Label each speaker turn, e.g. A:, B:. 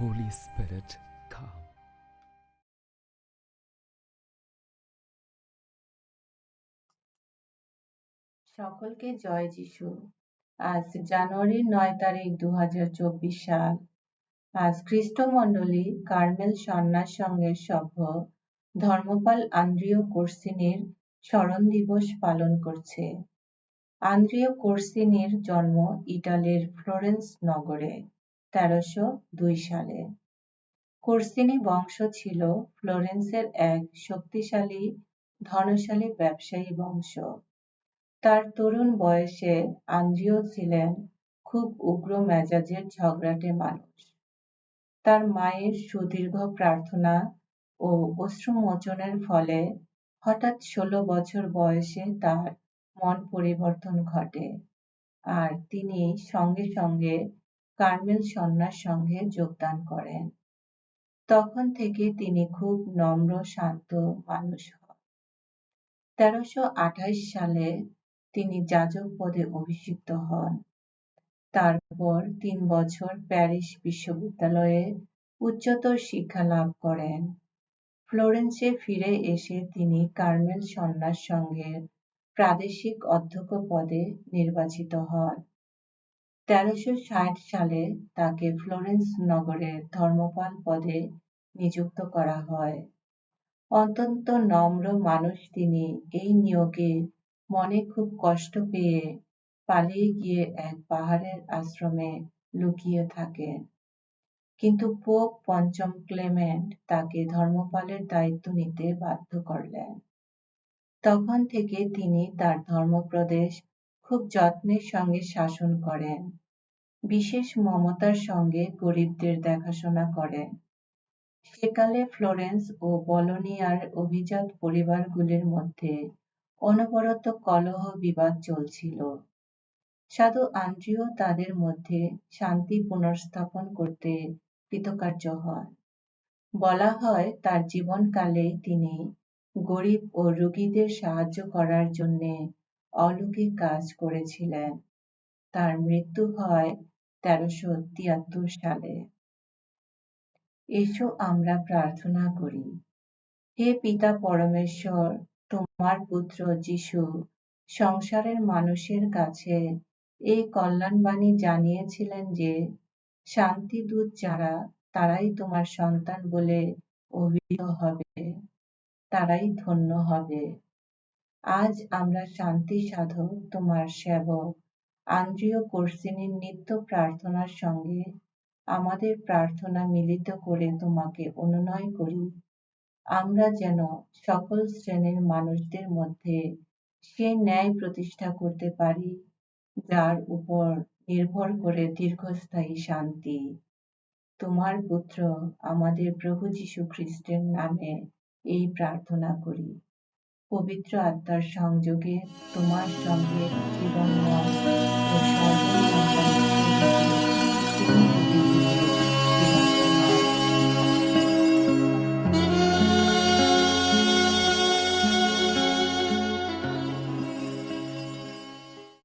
A: Holy Spirit, come.
B: সকলকে জয় যিশু। আজ জানুয়ারির নয় তারিখ দু সাল। আজ খ্রিস্টমণ্ডলী কার্মেল সন্ন্যাস সঙ্গের সভ্য ধর্মপাল আন্দ্রিয় কোর্সিনির স্মরণ দিবস পালন করছে। আন্দ্রিয় কোর্সিনির জন্ম ইটালির ফ্লোরেন্স নগরে। তেরোশো দুই সালে। কোর্সিনি বংশ ছিল ফ্লোরেন্সের এক শক্তিশালী, ধনশালী ব্যবসায়ী বংশ। তার তরুণ বয়সে আন্দ্রিয় ছিলেন খুব উগ্র মেজাজের ঝগড়াটে মানুষ। তার মায়ের সুদীর্ঘ প্রার্থনা ও অশ্রুমোচনের ফলে হঠাৎ ষোলো বছর বয়সে তার মন পরিবর্তন ঘটে। আর তিনি সঙ্গে সঙ্গে কার্মেল সন্ন্যাস সঙ্গে যোগদান করেন। তখন থেকে তিনি খুব নম্র, শান্ত মানুষ হন। তেরোশো সালে তিনি যাজক পদে অভিষিক্ত হন। তারপর তিন বছর প্যারিস বিশ্ববিদ্যালয়ে উচ্চতর শিক্ষা লাভ করেন। ফ্লোরেন্সে ফিরে এসে তিনি কার্মেল সন্ন্যাস সংঘের প্রাদেশিক অধ্যক্ষ পদে নির্বাচিত হন। তেরোশো ষাট সালে তাকে ফ্লোরেন্স নগরের ধর্মপাল পদে নিযুক্ত করা হয়। অত্যন্ত নম্র মানুষ তিনি। এই নিয়োগে মনে খুব কষ্ট পেয়ে পালিয়ে গিয়ে এক পাহাড়ের আশ্রমে লুকিয়ে থাকেন কিন্তু পোপ পঞ্চম ক্লেমেন্ট তাকে ধর্মপালের দায়িত্ব নিতে বাধ্য করলেন। তখন থেকে তিনি তার ধর্মপ্রদেশ খুব যত্নের সঙ্গে শাসন করেন। বিশেষ মমতার সঙ্গে গরিবদের দেখাশোনা করেন। সেকালে ফ্লোরেন্স ও বলোনিয়ার অভিজাত পরিবারগুলির মধ্যে অনবরত কলহ বিবাদ চলছিল। সাধু আন্দ্রিও তাদের মধ্যে শান্তি পুনর্স্থাপন করতে কৃতকার্য হন। বলা হয়, তার জীবনকালে তিনি গরিব ও রোগীদের সাহায্য করার জন্য অলৌকিক কাজ করেছিলেন। তার মৃত্যু হয় তেরোশো তিয়াত্তর সালে। এসো আমরা প্রার্থনা করি, হে পিতা পরমেশ্বর, তোমার পুত্র যিশু, সংসারের মানুষের কাছে এই কল্যাণবাণী জানিয়েছিলেন যে শান্তিদূত যারা, তারাই তোমার সন্তান বলে অভিহিত হবে, তারাই ধন্য হবে। আজ আমরা শান্তি সাধক তোমার সেবক, আন্দ্রিয় কোর্সিনীর নিত্য প্রার্থনার সঙ্গে আমাদের প্রার্থনা মিলিত করে তোমাকে অনুনয় করি। আমরা যেন সকল শ্রেণির মানুষদের মধ্যে সে ন্যায় প্রতিষ্ঠা করতে পারি, যার উপর নির্ভর করে দীর্ঘস্থায়ী শান্তি। তোমার পুত্র আমাদের প্রভু যীশু খ্রিস্টের নামে এই প্রার্থনা করি। পবিত্র আত্মার সংযোগে তোমার সঙ্গে জীবনময় ও সর্বসম্পন্ন